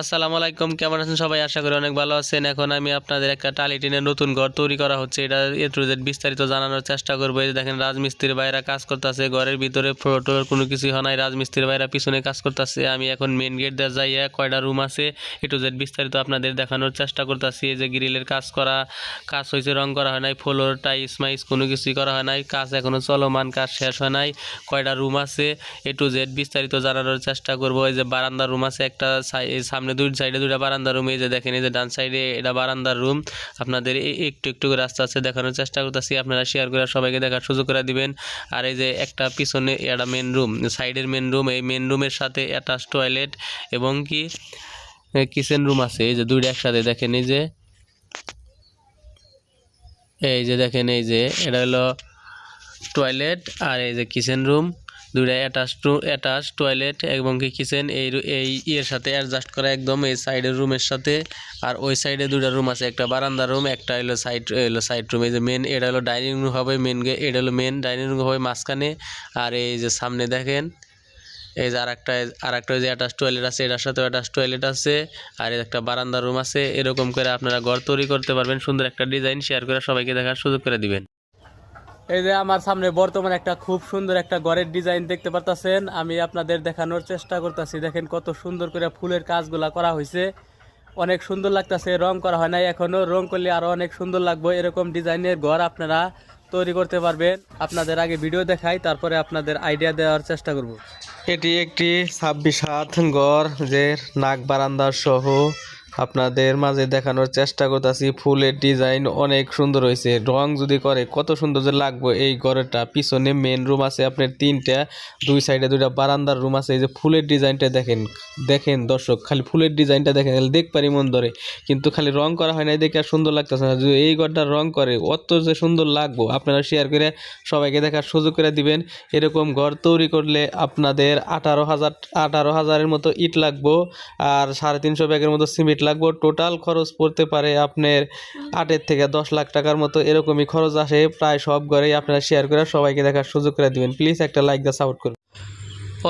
আসসালামু আলাইকুম, কেমন আছেন সবাই? আশা করি অনেক ভালো আছেন। এখন আমি আপনাদের একটা টালি টিনের নতুন ঘর তৈরি করা হচ্ছে। এটা এ টু জেড বিস্তারিত জানানোর চেষ্টা করব। এই দেখেন, রাজমিস্ত্রির বাইরা কাজ করতেছে। ঘরের ভিতরে ফটো কোনো কিছু হয় নাই। রাজমিস্ত্রির বাইরা পিছনে কাজ করতেছে। আমি এখন মেন গেট দিয়ে যাইয়া কয়টা রুম আছে, এ টু জেড বিস্তারিত আপনাদের দেখানোর চেষ্টা করতেছি। এই যে গ্রিলের কাজ করা, কাজ হয়েছে, রং করা হয় নাই। ফ্লোর টাইস মাইস কোনো কিছুই করা হয় নাই। কাজ এখনও চলমান, কাজ শেষ হয় নাই। কয়টা রুম আছে, এ টু জেড বিস্তারিত জানানোর চেষ্টা করব। এই যে বারান্দা রুম আছে, একটা সামনে দুই সাইডে দুটা বারান্দা রুম এই যে দেখেন, এই যে ডান সাইডে এটা বারান্দার রুম আপনাদের একটু একটু করে আস্তে দেখানোর চেষ্টা করতেছি। আপনারা শেয়ার করে সবাইকে দেখার সুযোগ করে দিবেন। আর এই যে একটা পিছনে এটা মেন রুম সাইডের মেন রুম এই মেন রুমের সাথে অ্যাটাচ টয়লেট এবং কি কিচেন রুম আছে। এই যে দুইটা একসাথে, দেখেন, এই যে এই যে দেখেন, এই যে, এটা হলো টয়লেট আর এই যে কিচেন রুম দুইটা অ্যাটাচ টু অ্যাটাচ টয়লেট এবং কি কিচেন এই এই ইয়ের সাথে অ্যাডজাস্ট করা একদম এই সাইডের রুমের সাথে। আর ওই সাইডে দুইটা রুম আছে, একটা বারান্দা রুম একটা হলো সাইড হলো সাইড রুম এই যে মেন এটা হলো ডাইনিং রুম হবে মেন এটা হলো মেন ডাইনিং রুম হবে মাঝখানে। আর এই যে সামনে দেখেন, এই যে আরেকটা আরেকটা যে অ্যাটাচ টয়লেট আছে, এটার সাথে অ্যাটাচ টয়লেট আছে। আর একটা বারান্দা রুম আছে, এরকম করে আপনারা ঘর তৈরি করতে পারবেন, সুন্দর একটা ডিজাইন শেয়ার করে সবাইকে দেখার সুযোগ করে দিবেন। এই যে আমার সামনে বর্তমানে একটা খুব সুন্দর একটা ঘরের ডিজাইন দেখতে পারতাছেন। আমি আপনাদের দেখানোর চেষ্টা করতেছি। দেখেন কত সুন্দর করে ফুলের কাজগুলা করা হয়েছে অনেক সুন্দর লাগতাছে, রং করা হয় নাই। এখনও রং করলে আরও অনেক সুন্দর লাগবে। এরকম ডিজাইনের ঘর আপনারা তৈরি করতে পারবেন। আপনাদের আগে ভিডিও দেখাই, তারপরে আপনাদের আইডিয়া দেওয়ার চেষ্টা করব। এটি একটি ছাব্বিশ হাত ঘর, যে নাক বারান্দা সহ আপনাদের মাঝে দেখানোর চেষ্টা করতেছি, ফুলের ডিজাইন অনেক সুন্দর হয়েছে। রং যদি করে, কত সুন্দর যে লাগবে এই ঘরটা পিছনে মেন রুম আছে আপনার তিনটা, দুই সাইডে দুইটা বারান্দার রুম আছে। এই যে ফুলের ডিজাইনটা দেখেন দেখেন দর্শক, খালি ফুলের ডিজাইনটা দেখেন দেখ পারি মন ধরে। কিন্তু খালি রং করা হয় না দেখে আর সুন্দর লাগতেছে না। যদি এই ঘরটা রং করে, অত যে সুন্দর লাগবো, আপনারা শেয়ার করে সবাইকে দেখার সুযোগ করে দিবেন। এরকম ঘর তৈরি করলে আপনাদের আঠারো হাজার, আঠারো হাজারের মতো ইট লাগবো, আর সাড়ে তিনশো ব্যাগের মতো সিমেন্ট লাগবো টোটাল খরচ পড়তে পারে আপনার আটের থেকে দশ লাখ টাকার মতো, এরকমই খরচ আসে। প্রায় সব ঘরেই আপনারা শেয়ার করে সবাইকে দেখার সুযোগ করে দিবেন। প্লিজ একটা লাইক দিয়ে সাপোর্ট করুন।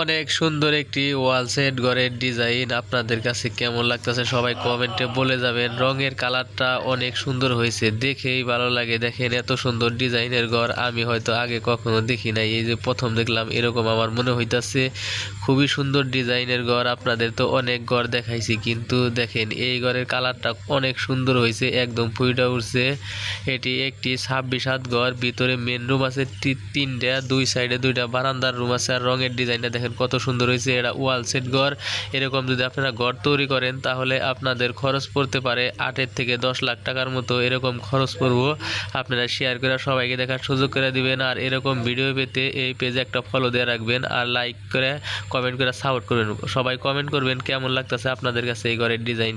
অনেক সুন্দর একটি ওয়াল সেট ঘরের ডিজাইন। আপনাদের কাছে কেমন লাগতেছে সবাই কমেন্টে বলে যাবেন। রঙের কালারটা অনেক সুন্দর হয়েছে। দেখেই ভালো লাগে। দেখেন এত সুন্দর ডিজাইনের ঘর। আমি হয়তো আগে কখনো দেখি নাই। এই যে প্রথম দেখলাম, এরকম আমার মনে হইতাছে। খুবই সুন্দর ডিজাইনের ঘর। আপনাদের তো অনেক ঘর দেখাইছি, কিন্তু দেখেন এই ঘরের কালারটা অনেক সুন্দর হয়েছে। একদম ফুইটা উঠছে এটি একটি ছাব্বিশ হাত ঘর। ভিতরে মেন রুম আছে তিনটা, দুই সাইডে দুইটা বারান্দার রুম আছে। আর রঙের ডিজাইনটা দেখেন কত সুন্দর হয়েছে এটা ওয়াল সেট ঘর। এরকম যদি আপনারা ঘর তৈরি করেন, তাহলে আপনাদের খরচ পড়তে পারে আটের থেকে দশ লাখ টাকার মতো। এরকম খরচ পড়ব। আপনারা শেয়ার করে সবাইকে দেখার সুযোগ করে দিবেন। আর এরকম ভিডিও পেতে এই পেজে একটা ফলো দিয়ে রাখবেন। আর লাইক করে কমেন্ট করে সাপোর্ট করবেন সবাই কমেন্ট করবেন, কেমন লাগতেছে আপনাদের কাছে এই ঘরের ডিজাইন